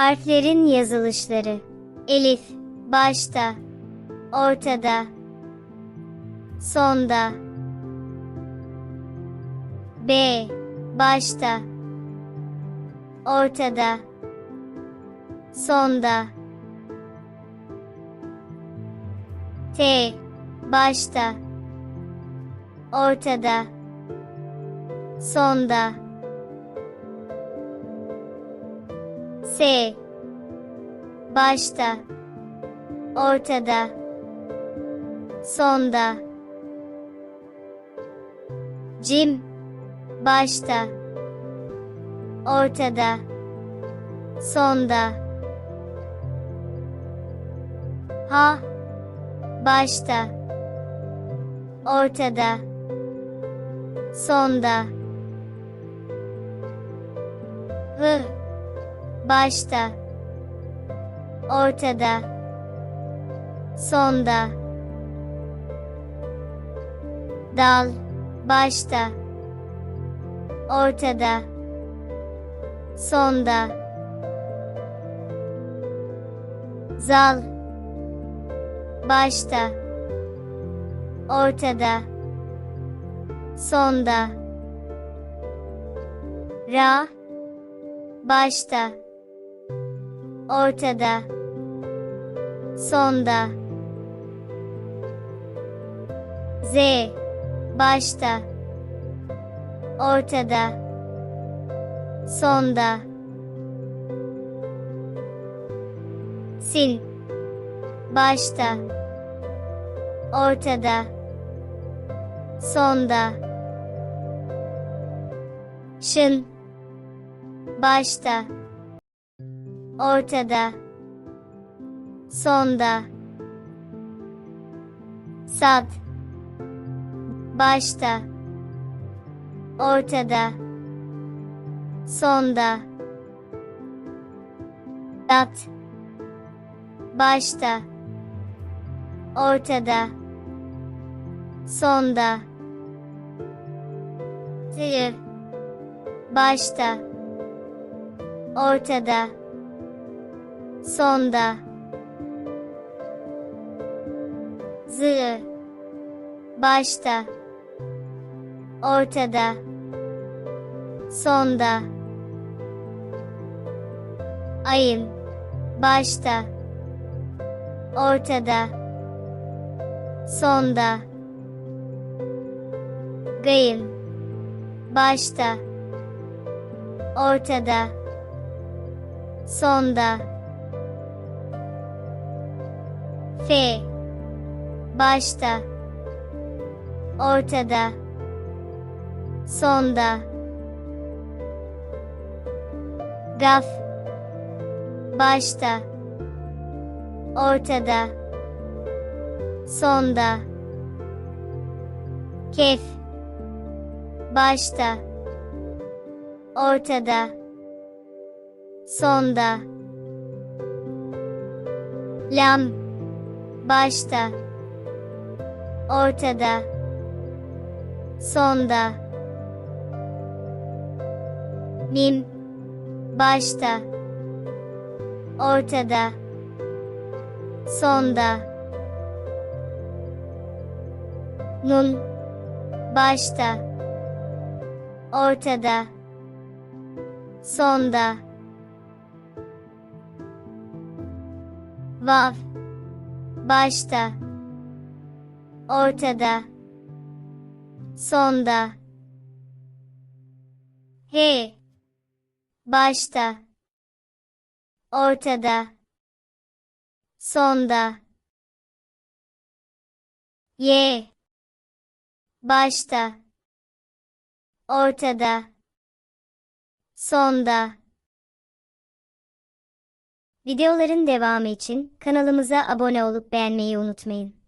Harflerin yazılışları. Elif, başta, ortada, sonda. B, başta, ortada, sonda. T, başta, ortada, sonda. S, başta, ortada, sonda. Cim, başta, ortada, sonda. Ha, başta, ortada, sonda. Hı, başta, ortada, sonda. Dal, başta, ortada, sonda. Zal, başta, ortada, sonda. Ra, başta, ortada, sonda. Z, başta, ortada, sonda. Sin, başta, ortada, sonda. Şın, başta, ortada, sonda. Sad, başta, ortada, sonda. Dat, başta, ortada, sonda. Tığ, başta, ortada, sonda. Zı, başta, ortada, sonda. Ayın, başta, ortada, sonda. Gayın, başta, ortada, sonda. F, başta, ortada, sonda. Gaf, başta, ortada, sonda. Kef, başta, ortada, sonda. Lam, başta, ortada, sonda. Mim, başta, ortada, sonda. Nun, başta, ortada, sonda. Vav, başta, ortada, sonda. He, başta, ortada, sonda. Y, başta, ortada, sonda. Videoların devamı için kanalımıza abone olup beğenmeyi unutmayın.